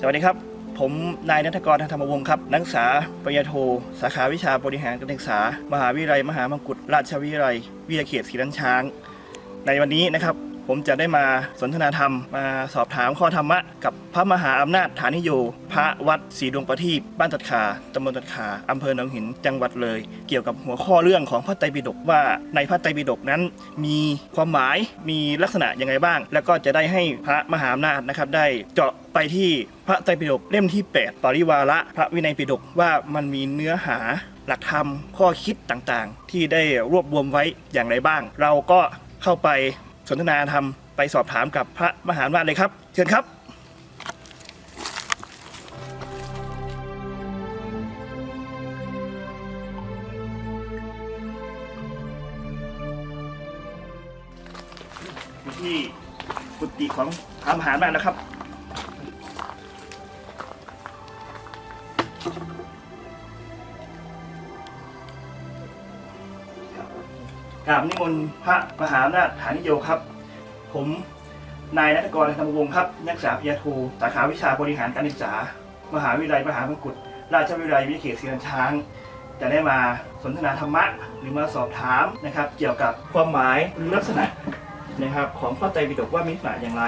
สวัสดีครับ ผมนายนัทกรธรรมวงศ์ครับ นักศึกษาปริญญาโท สาขาวิชาบริหารการศึกษา มหาวิทยาลัยมหามงกุฎราชวิทยาลัยวิทยาเขตศรีลันช้าง ในวันนี้นะครับ ผมจะได้มาสนทนาธรรม มาสอบถามข้อธรรมะ กับพระมหาอำนาจฐานิโย พระวัดศรีดวงประทีปบ้านตัดขาตำบลตัดขาอำเภอหนองหินจังหวัดเลย เกี่ยวกับหัวข้อเรื่องของพระไตรปิฎกว่าในพระไตรปิฎกนั้น มีความหมายมีลักษณะยังไงบ้าง แล้วก็จะได้ให้พระมหาอำนาจนะครับได้เจาะไปที่พระไตรปิฎกเล่มที่ 8 ปริวาระพระวินัยปิฎกว่ามันมีเนื้อหาหลักธรรมข้อคิดต่างๆ ที่ได้รวบรวมไว้อย่างไรบ้าง เราก็เข้าไป สนทนาธรรมไปสอบถามกับพระมหาอำนาจเลยครับ เชิญครับ ที่กุฏิของพระมหาอำนาจนะครับ กราบนิมนต์พระมหาอำนาจฐานิโยครับ ผมนายนัทกรธรรมวงศ์ครับ นักศึกษาปริญญาโทสาขาวิชาบริหารการศึกษา มหาวิทยาลัยมหามงกุฎราชวิทยาลัยวิเขตศรีลันช้าง จะได้มาสนทนาธรรมะหรือมาสอบถามนะครับ เกี่ยวกับความหมายหรือลักษณะนะครับ ของพระไตรปิฎกว่ามีลักษณะอย่างไร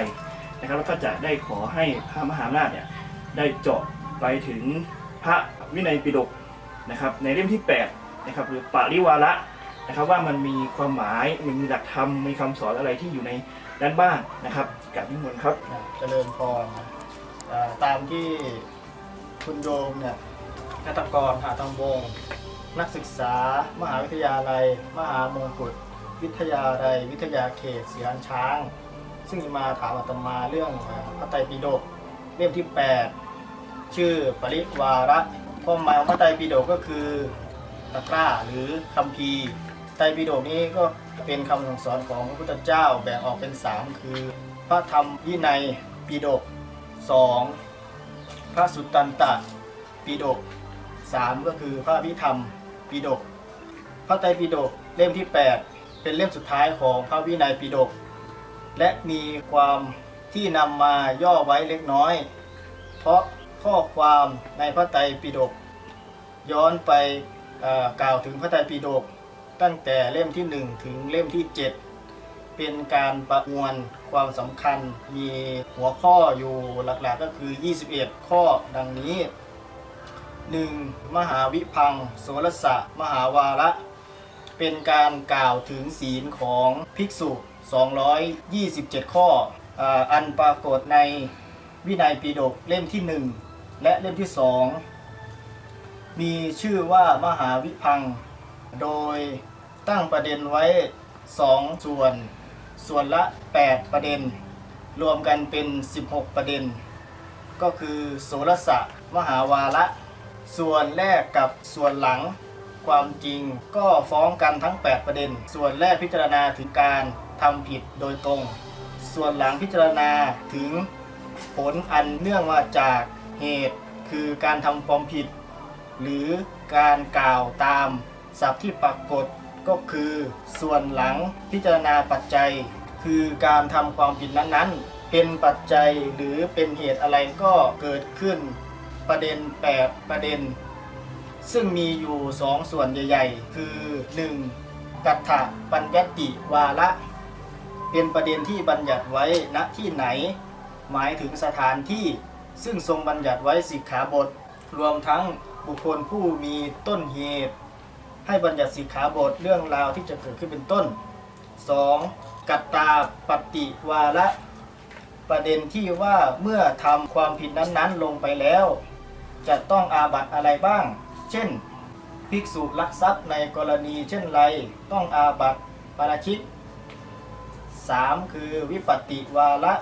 นะครับ แล้วก็จะได้ขอให้พระมหาอำนาจเนี่ยได้เจาะไปถึงพระวินัยปิฎกนะครับ ในเล่มที่8นะครับหรือปาริวาระ นะครับว่ามันมีความหมายมันมีหลักธรรมมีคำสอนอะไรที่อยู่ในด้านบ้านนะครับกับนิมนต์ครับนะเจริญพรตามที่คุณโยมเนี่ยนัตกรหาตังวง นักศึกษา มหาวิทยาลัย มหามงกุฎวิทยาลัย วิทยาเขตศรีลันช้าง ซึ่งมาถามอาตมาเรื่องอ่าพระไตรปิฎกเล่มที่ 8 ชื่อปริวาระความหมายของพระไตรปิฎกก็คือตะกร้าหรือคัมภีร์ ตรปิฎกนี้ก็เป็นคำสั่งสอนของพระพุทธเจ้าแบ่งออกเป็น 3 คือ พระธรรมวินัยปิฎก 2. พระสุตตันตปิฎก 3. ก็คือพระพิธรรมปิฎก พระไตรปิฎกเล่มที่ 8 เป็นเล่มสุดท้ายของพระวินัยปิฎก และมีความที่นำมาย่อไว้เล็กน้อย เพราะข้อความในพระไตรปิฎกย้อนไปกล่าวถึงพระไตรปิฎก ตั้งแต่เล่มที่ 1 ถึงเล่มที่ 7 เป็นการประมวลความสำคัญ มีหัวข้ออยู่หลักๆก็คือ 21 ข้อดังนี้ 1. มหาวิพังโสรสะ มหาวาระ เป็นการกล่าวถึงศีลของภิกษุ 227 ข้ออาอันปรากฏในวินัยปิฎกเล่มที่ 1 และเล่มที่ 2 มีชื่อว่ามหาวิพัง โดยตั้งประเด็นไว้ 2 ส่วน ส่วนละ 8 ประเด็น รวมกันเป็น 16 ประเด็น ก็คือโสรสะมหาวาระ ส่วนแรกกับส่วนหลัง ความจริงก็ฟ้องกันทั้ง 8 ประเด็น ส่วนแรกพิจารณาถึงการทำผิดโดยตรง ส่วนหลังพิจารณาถึงผลอันเนื่องมาจากเหตุคือการทำความผิด หรือการกล่าวตาม ศัพท์ที่ปรากฏก็คือ ส่วนหลังพิจารณาปัจจัย คือการทำความผิดนั้นๆ เป็นปัจจัยหรือเป็นเหตุอะไรก็เกิดขึ้นประเด็น 8 ประเด็น ซึ่งมีอยู่ 2 ส่วนใหญ่ๆ คือ 1. กัตถะปัญญติวาระ เป็นประเด็นที่บัญญัติไว้ณที่ไหน หมายถึงสถานที่ซึ่งทรงบัญญัติไว้สิกขาบท รวมทั้งบุคคลผู้มีต้นเหตุ ให้บัญญัติสิกขาบทเรื่องราวที่จะเกิดขึ้นเป็นต้น 2. กัตตาปฏิวาระประเด็นที่ว่าเมื่อทำความผิดนั้นๆ ลงไปแล้ว จะต้องอาบัตอะไรบ้าง เช่น ภิกษุลักทรัพย์ในกรณีเช่นไรต้องอาบัตปาราชิก 3. คือวิปตติวาระ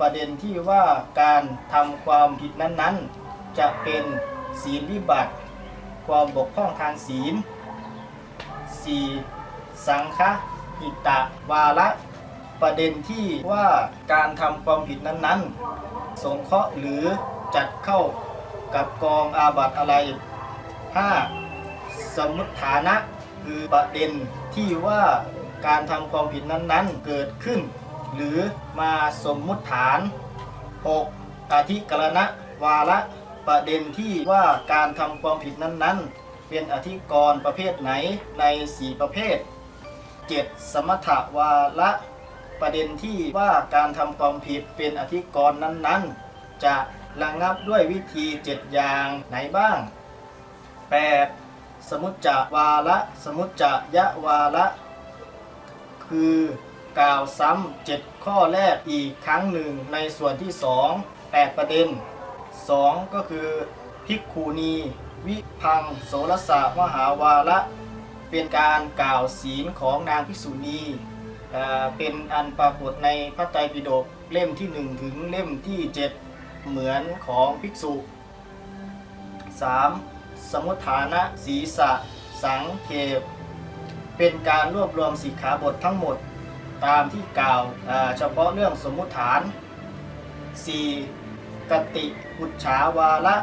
ประเด็นที่ว่าการทำความผิดนั้นๆ จะเป็นศีลวิบัติ ความบกพร่องทางศีล 4. สังฆหิตะวาระประเด็นที่ว่าการทำความผิดนั้นๆ สงเคราะห์หรือจัดเข้ากับกองอาบัตอะไร 5. สมมติฐานะคือประเด็นที่ว่าการทำความผิดนั้นๆ เกิดขึ้น หรือมาสมมุติฐาน 6. อธิกรณะวาระประเด็นที่ว่าการทำความผิดนั้นๆ เป็นอธิกรณ์ประเภทไหนใน 4 ประเภท 7. สมถะวาระประเด็นที่ว่าการทำความผิดเป็นอธิกรณ์นั้นๆ จะระงับด้วยวิธี 7 อย่างไหนบ้าง 8. สมุจจวาระสมุจจยะวาระคือกล่าวซ้ำเจ็ดข้อแรกอีกครั้งหนึ่งในส่วนที่สองแปดประเด็นสองก็คือภิกขุณี วิพังโสรสะมหาวาระเป็นการกล่าวศีลของนางภิกษุณีเป็นอันปรากฏในพระไตรปิฎกเล่มที่ 1 ถึงเล่มที่ 7 เหมือนของภิกษุ 3. สมุทฐานะศีสะสังเขปเป็นการรวบรวมสิกขาบททั้งหมดตามที่กล่าวเฉพาะเรื่องสมมุติฐาน 4. กติอุจฉาวาระ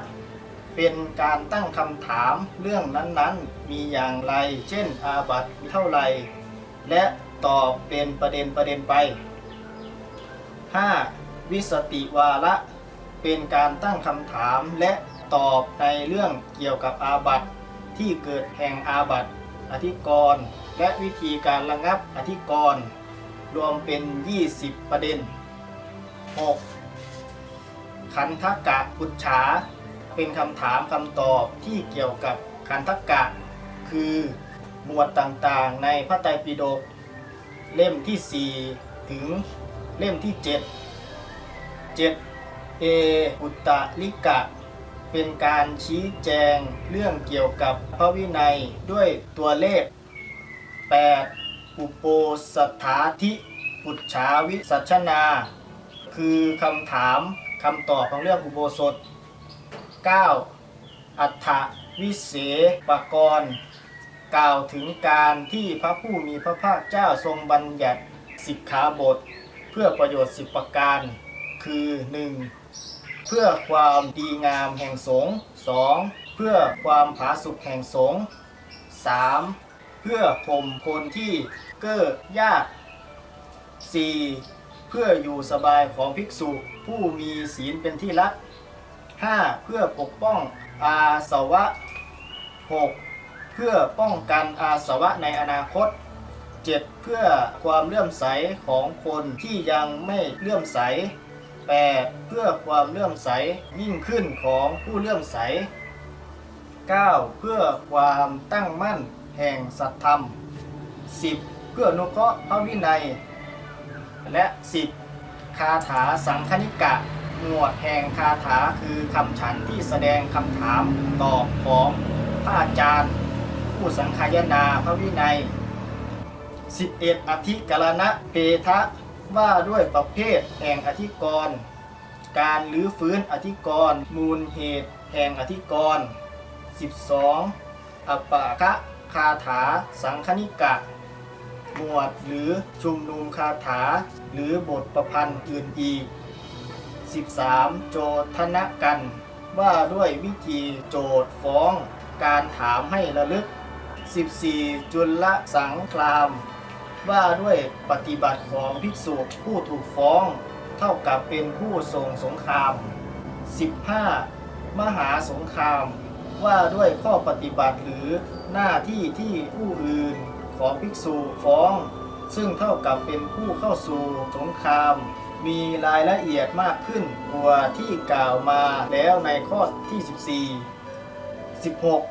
เป็นการตั้งคำถามเรื่องนั้นๆ มีอย่างไร เช่น อาบัตเท่าไร และตอบเป็นประเด็นประเด็นไป 5. วิสติวาระเป็นการตั้งคำถามและตอบในเรื่องเกี่ยวกับอาบัตที่เกิดแห่งอาบัตอธิกรณ์และวิธีการระงับอธิกรณ์รวมเป็น 20 ประเด็น 6. ขันธกะปุจฉา เป็นคำถามคำตอบที่เกี่ยวกับขันธกะ คือหมวดต่างๆในพระไตรปิฎกเล่มที่ 4 ถึงเล่มที่ 7 7. เออุตตลิกะ เป็นการชี้แจงเรื่องเกี่ยวกับพระวินัยด้วยตัวเลข 8. อุโปสถาธิปุจฉาวิสัชนา คือคำถามคำตอบของเรื่องอุโบสถ 9. อัฏฐวิเศปกรณ์กล่าวถึงการที่พระผู้มีพระภาคเจ้าทรงบัญญัติสิกขาบท เพื่อประโยชน์สิบประการ คือ 1. เพื่อความดีงามแห่งสงฆ์ 2. เพื่อความผาสุกแห่งสงฆ์ 3. เพื่อข่มคนที่เก้อยาก 4. เพื่ออยู่สบายของภิกษุผู้มีศีลเป็นที่รัก 5. เพื่อปกป้องอาสวะ 6. เพื่อป้องกันอาสวะในอนาคต 7. เพื่อความเลื่อมใสของคนที่ยังไม่เลื่อมใส 8. เพื่อความเลื่อมใสยิ่งขึ้นของผู้เลื่อมใส 9. เพื่อความตั้งมั่นแห่งสัตธรรม 10. เพื่ออนุเคราะห์พระวินัย และ 10. คาถาสังคณิกะ หมวดแห่งคาถาคือคำฉันที่แสดงคำถามตอบของพระอาจารย์ ผู้สังคายนาพระวินัย 11. อธิกรณะเพทะว่าด้วยประเภทแห่งอธิกรณ์การลื้อฟื้นอธิกรณ์มูลเหตุแห่งอธิกรณ์ 12. อปะคะคาถาสังคณิกะ หมวดหรือชุมนุมคาถาหรือบทประพันธ์อื่นอีก 13. โจทนกัน ว่าด้วยวิธีโจทย์ฟ้อง การถามให้ระลึก 14. จุลสังคราม ว่าด้วยปฏิบัติของภิกษุผู้ถูกฟ้อง เท่ากับเป็นผู้ส่งสงคราม 15. มหาสงคราม ว่าด้วยข้อปฏิบัติหรือหน้าที่ที่ผู้อื่นของภิกษุฟ้อง ซึ่งเท่ากับเป็นผู้เข้าสู่สงคราม มีรายละเอียดมากขึ้นกว่าที่กล่าวมาแล้วในข้อที่ 14 16.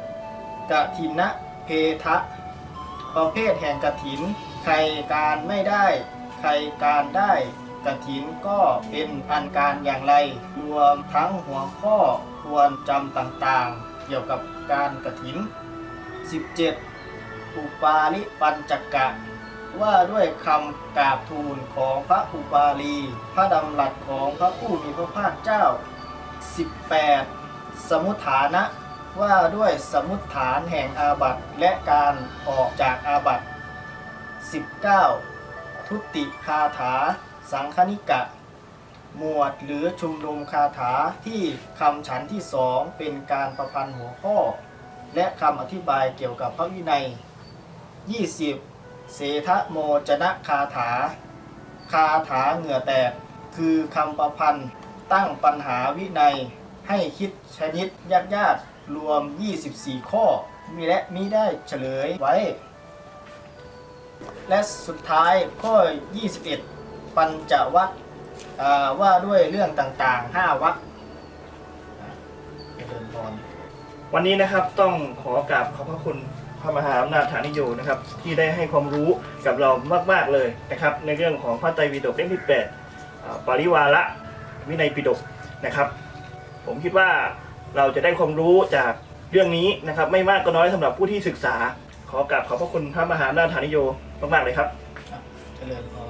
กถินนะเพทะ ประเภทแห่งกถิน ใครการไม่ได้ ใครการได้กถินก็เป็นอันการอย่างไร รวมทั้งหัวข้อควรจำต่างๆ เกี่ยวกับการกถิน 17. อุปาลิปัญจกะ ว่าด้วยคำกราบทูลของพระอุปาลี พระดำรัสของพระผู้มีพระภาคเจ้า 18. สมุทฐานะ ว่าด้วยสมุทฐานแห่งอาบัติและการออกจากอาบัติ 19. ทุติคาถา สังคณิกะ หมวดหรือชุมนุมคาถาที่คำฉันที่สองเป็นการประพันธ์หัวข้อ และคำอธิบายเกี่ยวกับพระวินัย 20. เสทะโมจนะคาถา คาถาเหงื่อแตก คือคำประพันธ์ตั้งปัญหาวินัย ให้คิดชนิดยากยากๆรวม 24 ข้อ มีและมีได้เฉลยไว้ และสุดท้ายข้อ 21 ปัญจวัคว่าด้วยเรื่องต่างๆ 5วัคอะเจริญพรวันนี้นะครับต้องขอกราบขอบพระคุณ พระมหาอำนาจฐานิโยนะครับ ที่ได้ให้ความรู้กับเรามาก ๆ เลยนะครับ ในเรื่องของพระไตรปิฎกเล่มที่8ปริวาระวินัยปิฎกนะครับ ผมคิดว่าเราจะได้ความรู้จากเรื่องนี้นะครับ ไม่มากก็น้อยสำหรับผู้ที่ศึกษา ขอกราบขอบพระคุณพระมหาอำนาจฐานิโยมาก ๆ เลยครับเจริญพร